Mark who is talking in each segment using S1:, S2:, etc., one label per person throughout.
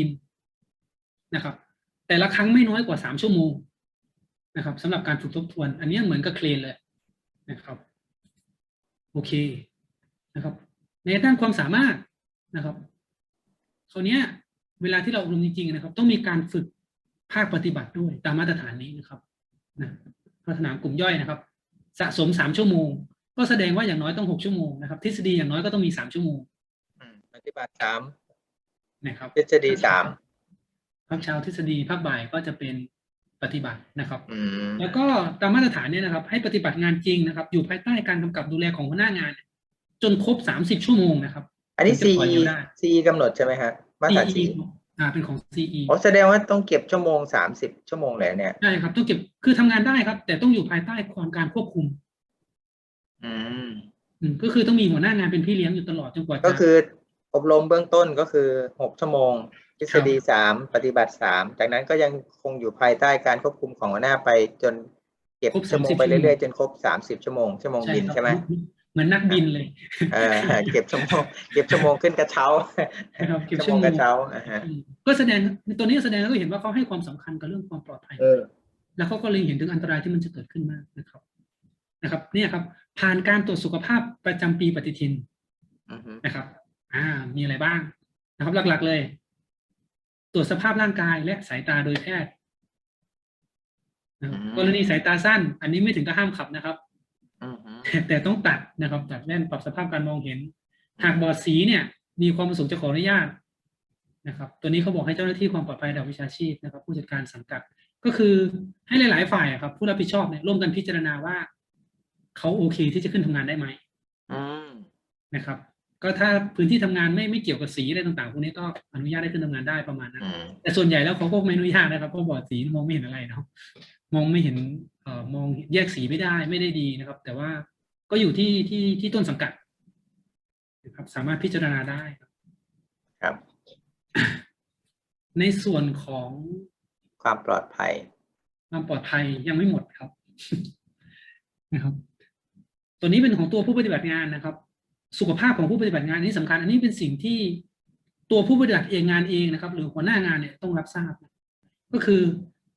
S1: ินนะครับ แต่ละครั้งไม่น้อยกว่าสามชั่วโมงนะครับสำหรับการฝึกทบทวน อันนี้เหมือนกับเคลนเลยนะครับโอเคนะครับ ในด้านความสามารถนะครับคราวนี้เวลาที่เราอบรมจริงๆนะครับ ต้องมีการฝึกภาคปฏิบัติด้วยตามมาตรฐานนี้นะครับนะพัฒนากลุ่มย่อยนะครับ สะสมสามชั่วโมง ก็แสดงว่าอย่างน้อยต้องหกชั่วโมงนะครับ ทฤษฎีอย่างน้อยก็ต้องมีสามชั่วโมง
S2: ปฏิบัติสาม
S1: นะครับ
S2: ทฤษฎีสาม
S1: ภาคเช้าทฤษฎีภาคบ่ายก็จะเป็นปฏิบัตินะครับ
S2: อืม
S1: แล้วก็ตามมาตรฐานเนี่ยนะครับ ให้ปฏิบัติงานจริงนะครับ อยู่ภายใต้การกำกับดูแลของหัวหน้างาน จนครบสามสิบชั่วโมงนะครับ
S2: อันนี้
S1: ถึงจะปล่อย
S2: CE
S1: อยู่ได้
S2: CE กำหนดใช่ไหมฮะมาตรฐาน
S1: CE
S2: CE
S1: อ่าเป็นของ CE
S2: อ๋อแสดงว่าต้องเก็บชั่วโมงสามสิบชั่วโมงเลยเนี่ย
S1: ใช่ครับ ต้องเก็บคือทำงานได้ครับ แต่ต้องอยู่ภายใต้ความการควบคุม
S2: อืม
S1: อืมก็คือต้องมีหัวหน้างานเป็นพี่เลี้ยงอยู่ตลอดจนกว่าจะ
S2: ก็คือ อบรมเบื้องต้นก็คือหกชั่วโมง ทฤษฎีสามปฏิบัติสามจากนั้นก็ยังคงอยู่ภายใต้การควบคุมของหัวหน้าไปจนเก็บ
S1: ครบ
S2: ชั่วโมง
S1: 30
S2: ไปเรื่อยๆจนครบสามสิบชั่วโมงชั่วโมงบิน
S1: ครับ
S2: ใช่ไหม
S1: เหมือนนักบินเลย
S2: เออเก็บชั่วโมงเก็บชั่วโมงขึ้นกระเช้า
S1: นะครับเก็บ
S2: ชั่วโมง
S1: ชั่วโมง
S2: กระเช้าอ่าฮะ
S1: อืมก็แสดงตัวนี้แสดงให้เห็นว่าเขาให้ความสำคัญกับเรื่องความปลอดภัย
S2: เออ
S1: แล้วเขาก็เลยเห็นถึงอันตรายที่มันจะเกิดขึ้นมากนะครับนะครับ เนี่ยครับ ผ่านการตรวจสุขภาพประจำปีปฏิทิน
S2: อือฮึ
S1: นะครับ อ่ามีอะไรบ้างนะครับ หลักๆเลย ตรวจสภาพร่างกายและสายตาโดยแพทย์นะครับกรณีสายตาสั้น อันนี้ไม่ถึงกับห้ามขับนะครับ
S2: อือฮึ
S1: แต่ต้องตัดนะครับ ตัดแว่นปรับสภาพการมองเห็น หากบอดสีเนี่ย มีความประสงค์จะขออนุญาตนะครับ ตัวนี้เขาบอกให้เจ้าหน้าที่ความปลอดภัยระดับวิชาชีพนะครับ ผู้จัดการสังกัด ก็คือให้หลาย ๆ ฝ่ายอะครับ ผู้รับผิดชอบเนี่ยร่วมกันพิจารณาว่าเขาโอเคที่จะขึ้นทำงานได้ไหม
S2: อืม
S1: นะครับ ก็ถ้าพื้นที่ทำงานไม่ไม่เกี่ยวกับสีอะไรต่างๆพวกนี้ก็อนุญาตให้ขึ้นทำงานได้ประมาณนั้น
S2: อืม
S1: แต่ส่วนใหญ่แล้วเขาก็ไม่อนุญาตนะครับเพราะบอดสีมองไม่เห็นอะไรเนาะมองไม่เห็นเอ่อมองแยกสีไม่ได้ไม่ได้ดีนะครับ แต่ว่าก็อยู่ที่ที่ที่ต้นสังกัดนะครับ สามารถพิจารณาได้ครับ
S2: ครับ
S1: ในส่วนของ
S2: ความปลอดภัย
S1: ความปลอดภัยยังไม่หมดครับนะครับ ตัวนี้เป็นของตัวผู้ปฏิบัติงานนะครับ สุขภาพของผู้ปฏิบัติงานอันนี้สำคัญ อันนี้เป็นสิ่งที่ตัวผู้ปฏิบัติเองงานเองนะครับ หรือหัวหน้างานเนี่ยต้องรับทราบ ก็คือ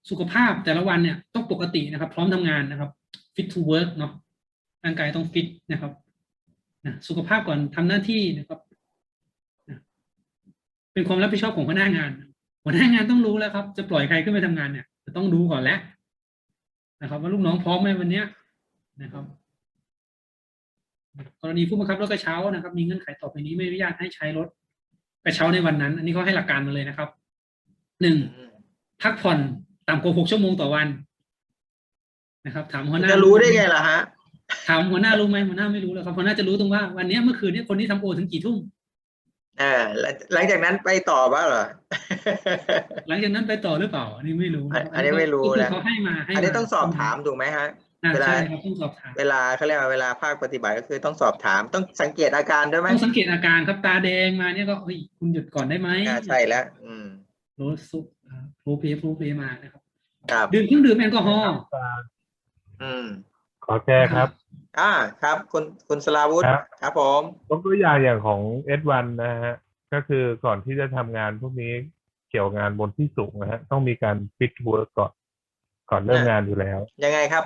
S1: สุขภาพแต่ละวันเนี่ยต้องปกตินะครับ พร้อมทำงานนะครับ fit to work เนาะร่างกายต้องฟิตนะครับนะสุขภาพก่อนทำหน้าที่นะครับนะเป็นความรับผิดชอบของหัวหน้างาน หัวหน้างานต้องรู้แล้วครับ จะปล่อยใครขึ้นไปทำงานเนี่ยจะต้องดูก่อนแล้วนะครับ ว่าลูกน้องพร้อมไหมวันเนี้ยนะครับ กรณีผู้บังคับรถกระเช้านะครับ มีเงื่อนไขต่อไปนี้ไม่อนุญาตให้ใช้รถกระเช้าในวันนั้น อันนี้เขาให้หลักการมาเลยนะครับหนึ่ง
S2: อืม
S1: พักผ่อนต่ำกว่าหกชั่วโมงต่อวัน นะครับ ถามหัวหน้า
S2: จะรู้ได้ไงล่ะฮะ
S1: ถามหัวหน้ารู้ไหมหัวหน้าไม่รู้แล้วครับหัวหน้าจะรู้ตรงว่าวันเนี้ยเมื่อคืนเนี้คนที่ทำโอถึงกี่ทุ่ม
S2: เออแล้วหลังจากนั้นไปต่อบ้างเหรอ
S1: หลังจากนั้นไปต่อหรือเปล่า อันนี้ไม่รู้ะคบ
S2: อันนี้ไม่รู้
S1: ก็คือ
S2: นะ
S1: เขาให้มาให้
S2: อันนี้
S1: มา
S2: ต้องสอบถามถูกไหมฮะ
S1: อ่า
S2: เวลา
S1: ใช่ครับต้องสอบถาม
S2: เวลาเขาเรียกว่าเวลาภาคปฏิบัติก็คือต้องสอบถามต้องสังเกตอาการด้วยไหม
S1: ต้องสังเกตอาการครับตาแดงมาเนี่ยก็เฮ้ยคุณหยุดก่อนได้ไหม
S2: อ่าใช่แล้ว อืม
S1: โรสซุปโรเพโรเพมานะครับ
S2: ครับ
S1: ดื่มเครื่องดื่มแอลกอฮอล์
S2: อืม
S3: ขอแก้ครับ
S2: อ่าครับ คุณคุณสลาวุธ
S3: ครับ
S2: ครับผม
S3: ยกตัวอย่างอย่างของ S1 นะฮะก็คือก่อนที่จะทำงานพวกนี้เกี่ยวงานบนที่สูงนะฮะต้องมีการฟิตเวิร์กก่อนก่อนเริ่มงานอยู่แล้ว
S2: ยังไงครับ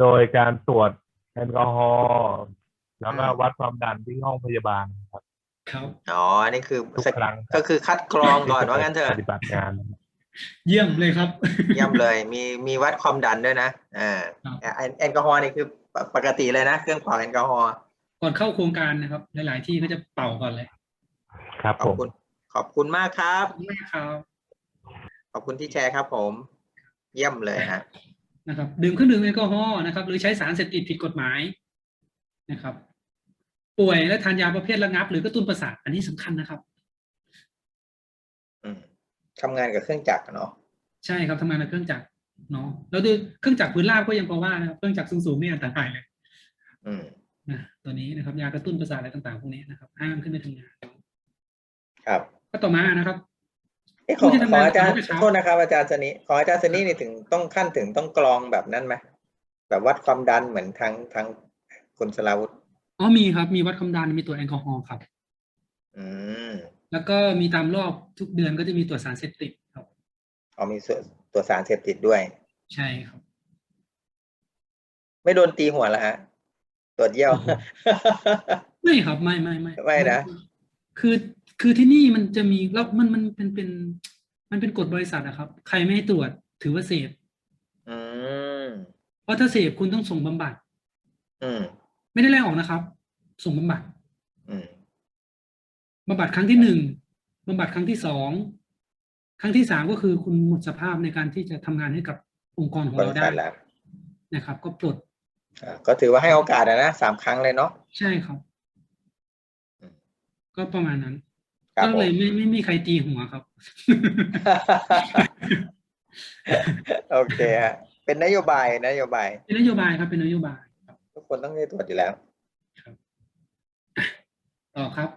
S3: โดยการตรวจแอลกอฮอล์แล้วก็
S2: อืม
S3: วัดความดันที่ห้องพยาบาลครับ
S1: ครับ
S2: อ๋ออันนี่คือ
S3: ทุกครั้ง
S2: ก็คือคัดกรองก่อนว่างั้นเถ
S3: ป
S2: อะ
S3: ฏิบัติงาน
S1: เยี่ยมเลยครับ
S2: เยี่ยมเลย มีมีวัดความดันด้วยนะอ่า
S1: ครับ
S2: แอลแอลกอฮอล์นี่คือปปกติเลยนะ เครื่องเป่าแอลกอฮอล์
S1: ก่อนเข้าโครงการนะครับ หลาย ๆ ที่ก็จะเป่าก่อนเลย
S3: ครับ
S2: ขอ
S3: ผ
S2: บ
S3: ม
S2: คุณ ขอบคุณมากครับ
S1: ขอบคุณมากครับ
S2: ขอบคุณที่แชร์ครับผม เยี่ยมเลยฮะ
S1: นะครับดื่มเครื่องดื่มแอลกอฮอล์นะครับ หรือใช้สารเสพติดผิดกฎหมายนะครับ ป่วยและทานยาประเภทระงับ หรือกระตุ้นประสาทอันนี้สำคัญนะครับ
S2: อืมทำงานกับเครื่องจักรเนาะ
S1: ใช่ครับทำงานในเครื่องจักรเนาะแล้วดูเครื่องจักรพื้นราบก็ยังพอว่านะครับเครื่องจักรสูงๆนี่อันตรายเลย
S2: อืม
S1: นะตัวนี้นะครับ ยากระตุ้นประสาทอะไรต่างๆพวกนี้นะครับห้ามขึ้นไปทำงาน
S2: ครับ
S1: ก็ต่อมานะครับ
S2: เอ้ของ
S1: ผู้ที่ทำาน
S2: ของอาจารย์
S1: กับรถกระเช้า
S2: โทษนะครับอาจารย์สนิของอาจารย์สนินี่ถึงต้องขั้นถึงต้องกรองแบบนั้นไหมแบบวัดความดันเหมือนทางทางคุณสลาวุธ
S1: อ๋อมีครับ มีวัดความดันมีตัวจแอลกอฮอล์ครับ
S2: อืม
S1: แล้วก็มีตามรอบทุกเดือนก็จะมีตรวจสารเสพติดครับ
S2: เอามีส่วนตัวสารเสพติดด้วย
S1: ใช่ครับ
S2: ไม่โดนตีหัวแล้วฮะตรวจเยี่ยว
S1: ไม่ครับไม่ไม่ไม่
S2: ไม่นะ
S1: คือ คือที่นี่มันจะมีแล้วมันมันเป็นเป็น มันเป็นกฎบริษัทอะครับ ใครไม่ให้ตรวจถือว่าเสพ
S2: อืม
S1: เพราะถ้าเสพคุณต้องส่งบำบัด
S2: อืม
S1: ไม่ได้ไล่ออกนะครับ ส่งบำบัด
S2: อืม
S1: บำบัดครั้งที่หนึ่งบำบัดครั้งที่สองครั้งที่สามก็คือคุณหมดสภาพในการที่จะทำงานให้กับองค์กรของ
S2: บ
S1: เรา
S2: ริ
S1: ได้
S2: ษัทแล้ว
S1: นะครับ ก็ปลด
S2: อ่าก็ถือว่าให้โอกาสอะนะสามครั้งเลยเนาะ
S1: ใช่ครับ
S2: อืม
S1: ก็ประมาณนั้น
S2: ครับ
S1: ก็
S2: ผม
S1: เลยไม่ไม่มีใครตีหัวครับ
S2: โอเคฮะเป็นนโยบายนโยบาย
S1: เป็นนโยบายครับเป็นนโยบายครับ
S2: ทุกคนต้องได้ตรวจอยู่แล้ว
S1: ต่อครับ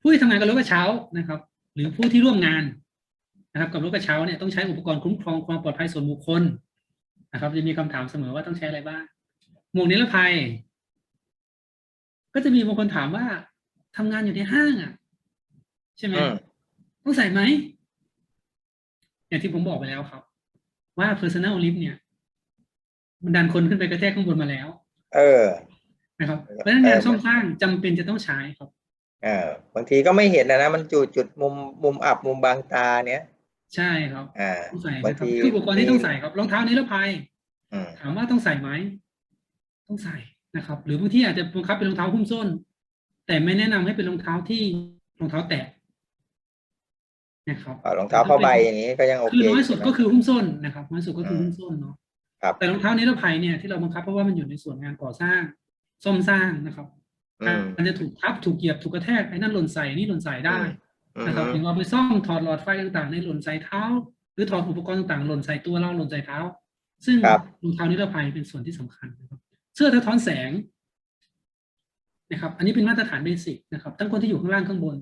S1: ผู้ที่ทำงานกับรถกระเช้านะครับ หรือผู้ที่ร่วมงานนะครับ กับรถกระเช้าเนี่ยต้องใช้อุปกรณ์คุ้มครองความปลอดภัยส่วนบุคคลนะครับ จะมีคำถามเสมอว่าต้องใช้อะไรบ้างหมวกนิรภัย ก็จะมีบางคนถามว่าทำงานอยู่ในห้างอะ ใช่ไหม
S2: อืม
S1: ต้องใส่ไหมอย่างที่ผมบอกไปแล้วครับ ว่า personal lift เนี่ยมันดันคนขึ้นไปกระแทกข้างบนมาแล้ว
S2: เออ
S1: นะครับ
S2: เออ
S1: เพราะฉะนั้นงาน
S2: เออ
S1: ซ่อมสร้างจำเป็นจะต้องใช้ครับ
S2: เออบางทีก็ไม่เห็นนะนะมันจุดจุดมุมมุมอับมุมบางตาเนี้ย
S1: ใช่ครับ
S2: อ่า
S1: ต้องใส่
S2: บาง
S1: นะครับ
S2: ที
S1: คืออุปกรณ์ที่ต้องใส่ครับรองเท้านิรภัย
S2: อืม
S1: ถามว่าต้องใส่ไหมต้องใส่นะครับ หรือบางที่อาจจะบังคับเป็นรองเท้าหุ้มส้น แต่ไม่แนะนำให้เป็นรองเท้าที่รองเท้าแตะ นะครับ
S2: เอารองเท้าผ้าใบอย่างนี้ก็ยังโอ
S1: คือ
S2: เค
S1: น้อยสุด
S2: ใช่ไหม
S1: ก็คือหุ้มส้นนะครับน้อยสุดก็คืออ
S2: ม
S1: หุ้มส้นเนาะ
S2: ครับ
S1: แต่รองเท้านิรภัยเนี่ยที่เราบังคับเพราะว่ามันอยู่ในส่วนงานก่อสร้างซ่อมสร้างนะครับ
S2: อืม
S1: มันจะถูกทับถูกเหยียบถูกกระแทกไอ้นั่นหล่นใส่นี่หล่นใส่ได้
S2: อืม
S1: นะครับถึงเอาไปซ่อมถอดหลอดไฟต่างๆในหล่นใส่เท้า หรือถอดอุปกรณ์ต่างๆหล่นใส่ตัวเราหล่นใส่เท้า ซึ่ง
S2: ครับ
S1: รองเท้านิรภัยเป็นส่วนที่สำคัญนะครับ เสื้อสะท้อนแสงนะครับ อันนี้เป็นมาตรฐานเบสิกนะครับทั้งคนที่อยู่ข้างล่างข้างบน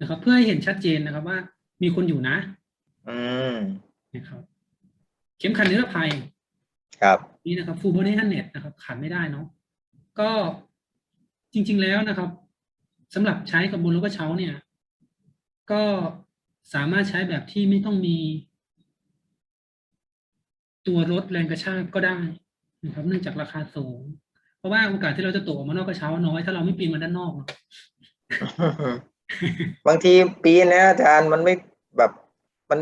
S1: นะครับ เพื่อให้เห็นชัดเจนนะครับว่า มีคนอยู่นะ
S2: อืม
S1: นะครับ เข็มขัดนิรภัย
S2: ครับ
S1: นี่นะครับ full body harness นะครับขาดไม่ได้เนาะก็จริง ๆแล้วนะครับสำหรับใช้กับบนรถกระเช้าเนี่ย ก็สามารถใช้แบบที่ไม่ต้องมี ตัวรถแรงกระชากก็ได้นะครับเนื่องจากราคาสูง เพราะว่าโอกาสที่เราจะตกออกมานอกกระเช้าน้อยถ้าเราไม่ปีนมาด้านนอกเนาะ
S2: บางทีปีนนะอาจารย์มันไม่ แบบมัน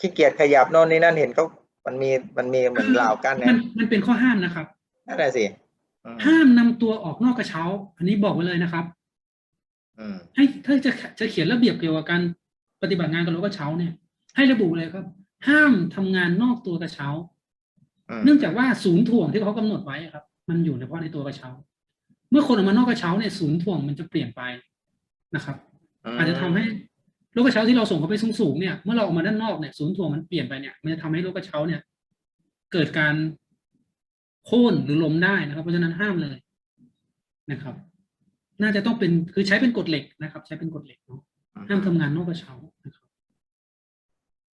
S2: ขี้เกียจขยับโน่นนี่นั่นเห็นเขามันมีมันมีเหมือนราวกั้น
S1: มั
S2: เนี่ย
S1: นมันเป็นข้อห้ามนะครับ
S2: นั่นแหละสิอืม
S1: ห้ามนำตัวออกนอกกระเช้า อันนี้บอกไว้เลยนะครับ
S2: อืม
S1: ให้ถ้าจะจะเขียนระเบียบเกี่ยวกับการปฏิบัติงานกับรถกระเช้าเนี่ย ให้ระบุเลยครับ ห้ามทำงานนอกตัวกระเช้า
S2: อืม
S1: เนื่องจากว่าศูนย์ถ่วงที่เขากำหนดไว้ครับ มันอยู่เฉพาะในตัวกระเช้า เมื่อคนออกมานอกกระเช้าเนี่ยศูนย์ถ่วงมันจะเปลี่ยนไปนะครับ อาจจะทำให้ รถกระเช้าที่เราส่งเขาไปสูงๆเนี่ยเมื่อเราออกมาด้านนอกเนี่ยศูนย์ถ่วงมันเปลี่ยนไปเนี่ยมันจะทำให้รถกระเช้าเนี่ย เกิดการโค่นหรือล้มได้นะครับ เพราะฉะนั้นห้ามเลยนะครับ น่าจะต้องเป็นคือใช้เป็นกฎเหล็กนะครับ ใช้เป็นกฎเหล็กเนาะห้ามทำงานนอกกระเช้านะครับ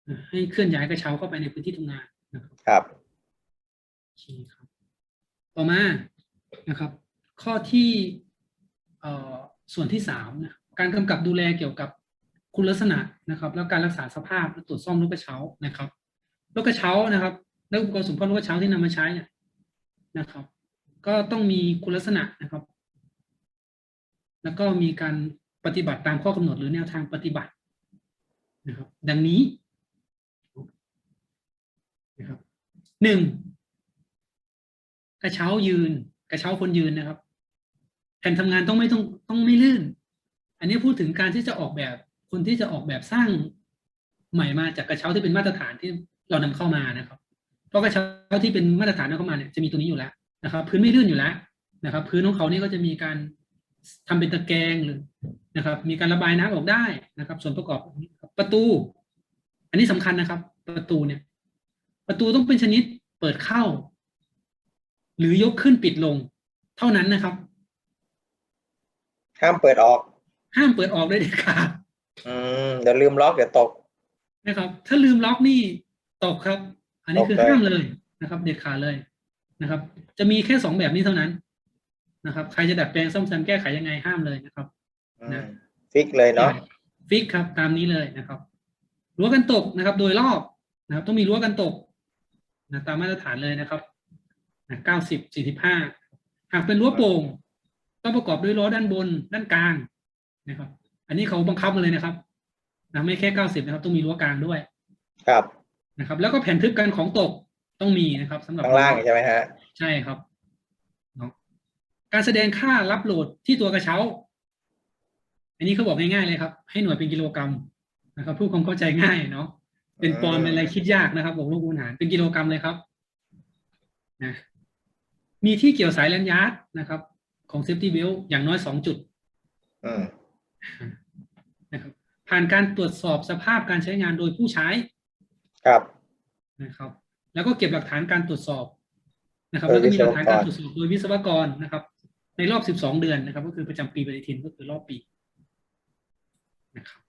S1: อ่าให้เคลื่อนย้ายกระเช้าเข้าไปในพื้นที่ทำงานนะครับ
S2: ครับ
S1: โอเคครับ ต่อมานะครับ ข้อที่เอ่อส่วนที่สามนะการกำกับดูแลเกี่ยวกับ คุณลักษณะนะครับ แล้วการรักษาสภาพและตรวจซ่อมรถกระเช้านะครับรถกระเช้านะครับ และอุปกรณ์สมพรรถกระเช้าที่นำมาใช้เนี่ยนะครับ ก็ต้องมีคุณลักษณะนะครับ แล้วก็มีการปฏิบัติตามข้อกำหนดหรือแนวทางปฏิบัตินะครับ ดังนี้นะครับหนึ่งกระเช้ายืน กระเช้าคนยืนนะครับแผ่นทำงานต้องไม่ต้องต้องไม่ลื่น อันนี้พูดถึงการที่จะออกแบบ คนที่จะออกแบบสร้างใหม่มาจากกระเช้าที่เป็นมาตรฐานที่เรานำเข้ามานะครับ เพราะกระเช้าที่เป็นมาตรฐานนำเข้ามาเนี่ยจะมีตัวนี้อยู่แล้วนะครับ พื้นไม่ลื่นอยู่แล้วนะครับ พื้นของเขานี่ก็จะมีการทำเป็นตะแกรงหรือนะครับ มีการระบายน้ำออกได้นะครับ ส่วนประกอบประตู อันนี้สำคัญนะครับ ประตูเนี่ย ประตูต้องเป็นชนิดเปิดเข้า หรือยกขึ้นปิดลง เท่านั้นนะครับ
S2: ห้ามเปิดออก
S1: ห้ามเปิดออกเลยเด็ดขาด
S2: อืมเดี๋ยวลืมล็อกเดี๋ยวตก
S1: นะครับ ถ้าลืมล็อกนี่ตกครับ อันนี้คือ
S2: ตกเลย
S1: ห้ามเลยนะครับ เด็ดขาดเลยนะครับ จะมีแค่สองแบบนี้เท่านั้นนะครับ ใครจะดัดแปลงซ่อมแซมแก้ไขยังไงห้ามเลยนะครับ
S2: อื
S1: นะ
S2: มฟิกเลยเนาะ
S1: ฟิกครับตามนี้เลยนะครับรั้วกันตกนะครับ โดยรอบนะครับ ต้องมีรั้วกันตกนะตามมาตรฐานเลยนะครับเก้าสิบสี่สิบห้าหากเป็นรั้วโป่งต้องประกอบด้วยรั้วด้านบนด้านกลางนะครับ อันนี้เขาบังคับมาเลยนะครับนะไม่แค่เก้าสิบนะครับ ต้องมีรั้วกลางด้วย
S2: ครับ
S1: นะครับ แล้วก็แผ่นทึบกันของตกต้องมีนะครับสำหรับ
S2: ข้างล่างใช่ไหมฮะ
S1: ใช่ครับเนาะการแสดงค่ารับโหลดที่ตัวกระเช้า อันนี้เขาบอกง่ายๆเลยครับ ให้หน่วยเป็นกิโลกรัมนะครับผู้ความเข้าใจง่ายเนาะเป็นปอนด์เป็นอะไรคิดยากนะครับบอกลูกคูณหารเป็นกิโลกรัมเลยครับนะมีที่เกี่ยวสายแลนยาร์ดนะครับ ของเซฟตี้เบลอย่างน้อยสองจุด
S2: อืม
S1: นะครับผ่านการตรวจสอบสภาพการใช้งานโดยผู้ใช้
S2: ครับ
S1: นะครับ แล้วก็เก็บหลักฐานการตรวจสอบนะครับ
S2: โด
S1: แล้
S2: ยว
S1: ก็มีหลักฐานการ
S2: วิศวกร
S1: ตรวจสอบโดยวิศวกรนะครับ ในรอบ 12 เดือนนะครับ ก็คือประจำปีปฏิทินก็คือรอบปีนะครับ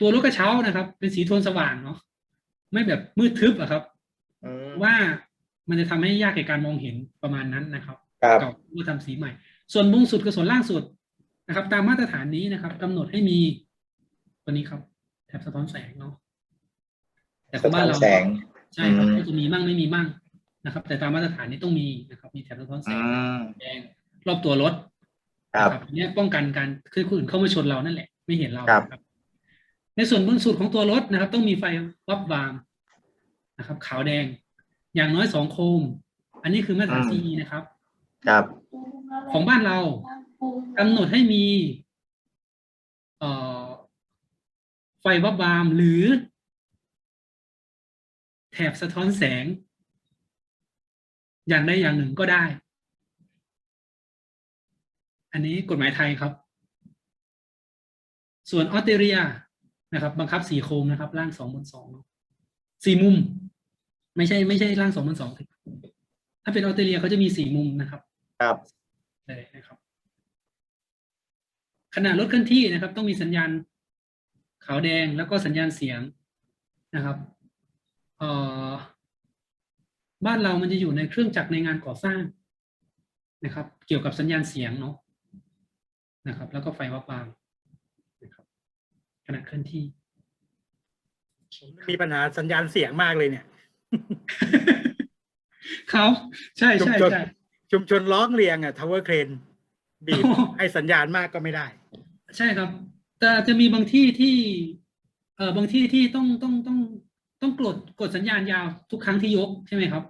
S1: ตัวรถกระเช้านะครับ เป็นสีโทนสว่างเนาะไม่แบบมืดทึบอะครับ
S2: อืม
S1: ว่ามันจะทำให้ยากในการมองเห็นประมาณนั้นนะครับ
S2: ครับ
S1: เก่าเมื่อทำสีใหม่ ส่วนบนสุดกับส่วนล่างสุด นะครับ ตามมาตรฐานนี้นะครับกำหนดให้มีตัวนี้ครับ แถบสะท้อนแสงเนาะแต่ของบ้านเรา
S2: สะท้อนแสง
S1: ใช่ครับ
S2: อืม
S1: ก็จะมีมั่งไม่มีมั่งนะครับ แต่ตามมาตรฐานนี้ต้องมีนะครับ มีแถบสะท้อนแส
S2: อื
S1: ง
S2: ม
S1: แดงรอบตัวรถ
S2: ครับ
S1: นะอันเนี้ยป้องกันการคือคนอื่นเข้ามาชนเรานั่นแหละ ไม่เห็นเรา
S2: ครับ
S1: นะครับ ในส่วนบนสุดของตัวรถนะครับ ต้องมีไฟวับวามนะครับ ขาวแดง อย่างน้อยสองโคม อันนี้คือมาตรฐาน CE นะครับ
S2: ครับ
S1: ของบ้านเรา กำหนดให้มีเอ่อไฟวับวามหรือ แถบสะท้อนแสง อย่างใดอย่างหนึ่งก็ได้ อันนี้กฎหมายไทยครับ ส่วนออสเตรเลียนะครับ บังคับสี่โคมนะครับ ล่างสองบนสองสี่มุม ไม่ใช่ไม่ใช่ล่างสองบนสองถ้าเป็นออสเตรเลียเขาจะมีสี่มุมนะครับ
S2: ครับ
S1: เลยนะครับ ขณะรถเคลื่อนที่นะครับ ต้องมีสัญญาณขาวแดงแล้วก็สัญญาณเสียงนะครับเอ่อบ้านเรามันจะอยู่ในเครื่องจักรในงานก่อสร้างนะครับ เกี่ยวกับสัญญาณเสียงเนาะนะครับ แล้วก็ไฟวับวามนะครับขณะเคลื่อนที่
S4: ผมมีปัญหาสัญญาณเสียงมากเลยเนี่ย
S1: เขาใช่ใช่
S4: ชุมชน
S1: ใช่
S4: ชุมชนร้องเรียงอะทาวเวอร์เครนบีบ
S1: โอ้
S4: ให้สัญญาณมากก็ไม่ได้
S1: ใช่ครับ แต่จะมีบางที่ที่เอ่อบางที่ที่ต้องต้องต้องต้องกดกดสัญญาณยาวทุกครั้งที่ยกใช่ไหมครับ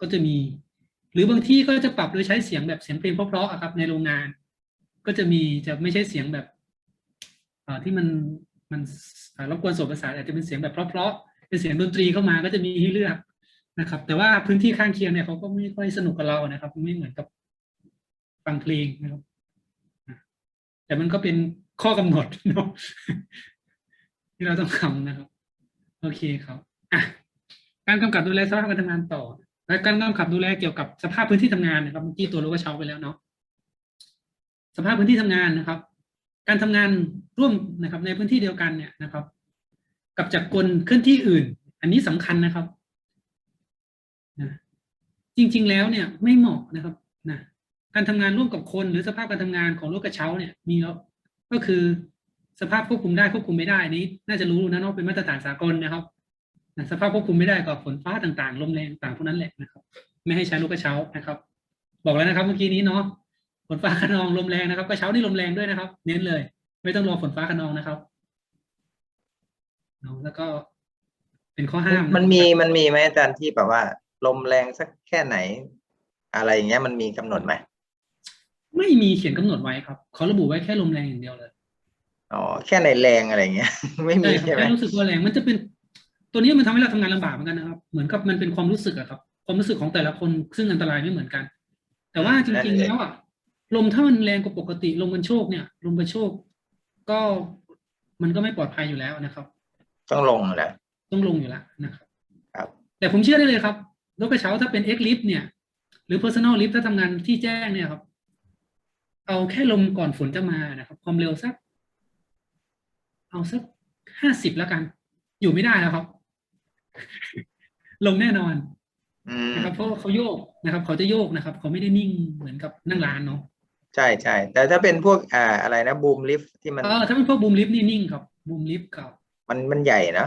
S1: ก็จะมี หรือบางที่ก็จะปรับโดยใช้เสียงแบบเสียงเพลงเพราะๆอะครับ ในโรงงาน ก็จะมีจะไม่ใช่เสียงแบบเอ่อที่มันมันรบกวนโสตประสาทอาจจะเป็นเสียงแบบเพราะๆเป็นเสียงดนตรีเข้ามาก็จะมีให้เลือกนะครับ แต่ว่าพื้นที่ข้างเคียงเนี่ยเขาก็ไม่ค่อยสนุกกับเรานะครับ ไม่เหมือนกับฟังเพลงนะครับ แต่มันก็เป็นข้อกำหนดเนาะที่เราต้องทำนะครับ โอเคครับอะการกำกับดูแลสภาพการทำงานต่อ และการกำกับดูแลเกี่ยวกับสภาพพื้นที่ทำงานนะครับเมื่อกี้ตัวรู้ก็เช้าไปแล้วเนาะสภาพพื้นที่ทำงานนะครับ การทำงานร่วมนะครับ ในพื้นที่เดียวกันเนี่ยนะครับ กับจักกลเคลื่อนที่อื่น อันนี้สำคัญนะครับนะจริง ๆ แล้วเนี่ยไม่เหมาะนะครับนะ การทำงานร่วมกับคนหรือสภาพการทำงานของรถกระเช้าเนี่ยมีแล้วก็คือสภาพควบคุมได้ควบคุมไม่ได้นี้ น่าจะรู้นะเนาะเป็นมาตรฐานสากลนะครับนะสภาพควบคุมไม่ได้ก็ฝนฟ้าต่างๆลมแรงต่างพวกนั้นแหละนะครับ ไม่ให้ใช้รถกระเช้านะครับ บอกแล้วนะครับเมื่อกี้นี้เนาะฝนฟ้าขนองลมแรงนะครับกระเช้านี่ลมแรงด้วยนะครับ เน้นเลย ไม่ต้องรอฝนฟ้าขนองนะครับเนาะแล้วก็เป็นข้อห้าม
S2: มันมีมันมีไหมอาจารย์ที่แบบว่า ลมแรงสักแค่ไหน อะไรอย่างเงี้ยมันมีกำหนดไหม
S1: ไม่มีเขียนกำหนดไว้ครับเขาระบุไว้แค่ลมแรงอย่างเดียวเลย
S2: อ๋อแค่ในแรงอะไรอย่างเงี้ย ไม่มี
S1: ใช่ครับ
S2: ใช่ไหม
S1: แค่รู้สึกว่าแรงมันจะเป็น ตัวนี้มันทำให้เราทำงานลำบากเหมือนกันนะครับ เหมือนกับมันเป็นความรู้สึกอะครับ ความรู้สึกของแต่ละคนซึ่งอันตรายไม่เหมือนกัน แต่ว่าจริง ๆ แล้วอะลมถ้ามันแรงกว่าปกติลมกันโชกเนี่ย ลมกันโชกก็มันก็ไม่ปลอดภัยอยู่แล้วนะครับ
S2: ต้องลงแหละ
S1: ต้องลงอยู่แล้วนะครับ
S2: ครับ
S1: แต่ผมเชื่อได้เลยครับรถกระเช้าถ้าเป็น X lift เนี่ย หรือ personal lift ถ้าทำงานที่แจ้งเนี่ยครับ เอาแค่ลมก่อนฝนจะมานะครับ ความเร็วสัก เอาสักห้าสิบแล้วกัน อยู่ไม่ได้แล้วครับ ลงแน่นอน
S2: อืม
S1: นะครับ เพราะว่าเขาโยกนะครับ เขาจะโยกนะครับ เขาไม่ได้นิ่งเหมือนกับนั่งร้านเนาะ
S2: ใช่ใช่แต่ถ้าเป็นพวกอ่าอะไรนะบูมลิฟที่มัน
S1: เออถ้าเป็นพวกบูมลิฟต์นี่นิ่งครับบูมลิฟต์กับ
S2: มันมันใหญ่นะ